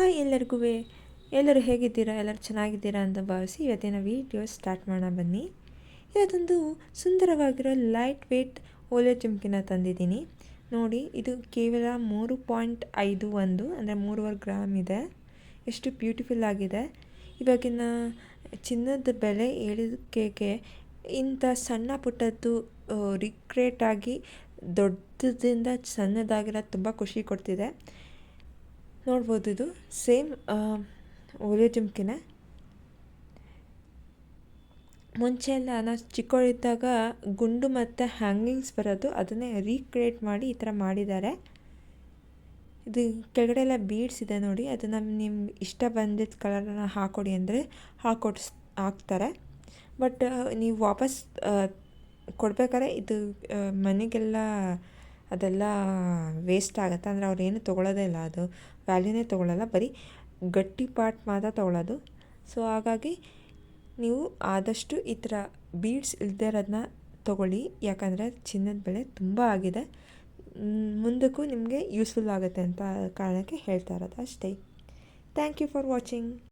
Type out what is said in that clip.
Hi ಎಲ್ಲರಿಗೂ ಎಲ್ಲರೂ ಹೇಗಿದ್ದೀರಾ? ಎಲ್ಲರೂ ಚೆನ್ನಾಗಿದ್ದೀರಾ ಅಂತ ಭಾವಿಸಿ ಇವತ್ತಿನ ವೀಡಿಯೋ ಸ್ಟಾರ್ಟ್ ಮಾಡೋಣ ಬನ್ನಿ. ಇವತ್ತೊಂದು ಸುಂದರವಾಗಿರೋ ಲೈಟ್ ವೇಟ್ ಓಲೆ ಚುಮ್ಕಿನ ತಂದಿದ್ದೀನಿ. ನೋಡಿ, ಇದು ಕೇವಲ ಮೂರು ಪಾಯಿಂಟ್ ಐದು ಒಂದು, ಅಂದರೆ ಮೂರುವರೆ ಗ್ರಾಮ್ ಇದೆ. ಎಷ್ಟು ಬ್ಯೂಟಿಫುಲ್ ಆಗಿದೆ. ಇವಾಗಿನ ಚಿನ್ನದ ಬೆಲೆ ಏಳಿಕೆಗೆ ಇಂಥ ಸಣ್ಣ ಪುಟ್ಟದ್ದು ರಿಕ್ರೇಟ್ ಆಗಿ ದೊಡ್ಡದಿಂದ ಸಣ್ಣದಾಗಿರೋದು ತುಂಬ ಖುಷಿ ಕೊಡ್ತಿದೆ. ನೋಡ್ಬೋದು ಇದು. ಸೇಮ್ ಓಲೆ ಜುಮ್ಕಿನೇ ಮುಂಚೆ ಎಲ್ಲ ನಾನು ಚಿಕ್ಕವಳಿದ್ದಾಗ ಗುಂಡು ಮತ್ತು ಹ್ಯಾಂಗಿಂಗ್ಸ್ ಬರೋದು, ಅದನ್ನೇ ರೀಕ್ರಿಯೇಟ್ ಮಾಡಿ ಈ ಥರ ಮಾಡಿದ್ದಾರೆ. ಇದು ಕೆಳಗಡೆ ಎಲ್ಲ ಬೀಡ್ಸ್ ಇದೆ ನೋಡಿ, ಅದನ್ನು ನಿಮ್ಗೆ ಇಷ್ಟ ಬಂದಿದ್ದ ಕಲರನ್ನು ಹಾಕೊಡಿ ಅಂದರೆ ಹಾಕೊಡ್ಸ್, ಹಾಕ್ತಾರೆ. ಬಟ್ ನೀವು ವಾಪಸ್ ಕೊಡ್ಬೇಕಾದ್ರೆ ಇದು ಮನೆಗೆಲ್ಲ ಅದೆಲ್ಲ ವೇಸ್ಟ್ ಆಗುತ್ತೆ. ಅಂದರೆ ಅವ್ರು ಏನು ತೊಗೊಳ್ಳೋದೇ ಇಲ್ಲ. ಅದು ವ್ಯಾಲ್ಯೂನೇ ತೊಗೊಳ್ಳಲ್ಲ ಬರೀ ಗಟ್ಟಿ ಪಾರ್ಟ್ ಮಾತ್ರ ತೊಗೊಳ್ಳೋದು ಸೊ ಹಾಗಾಗಿ ನೀವು ಆದಷ್ಟು ಈ ಥರ ಬೀಡ್ಸ್ ಇಲ್ಲದೆ ಇರೋದನ್ನ ತೊಗೊಳ್ಳಿ. ಯಾಕಂದರೆ ಚಿನ್ನದ ಬೆಲೆ ತುಂಬ ಆಗಿದೆ. ಮುಂದಕ್ಕೂ ನಿಮಗೆ ಯೂಸ್ಫುಲ್ ಆಗುತ್ತೆ ಅಂತ ಕಾರಣಕ್ಕೆ ಹೇಳ್ತಾ ಇರೋದು ಅಷ್ಟೇ. Thank you for watching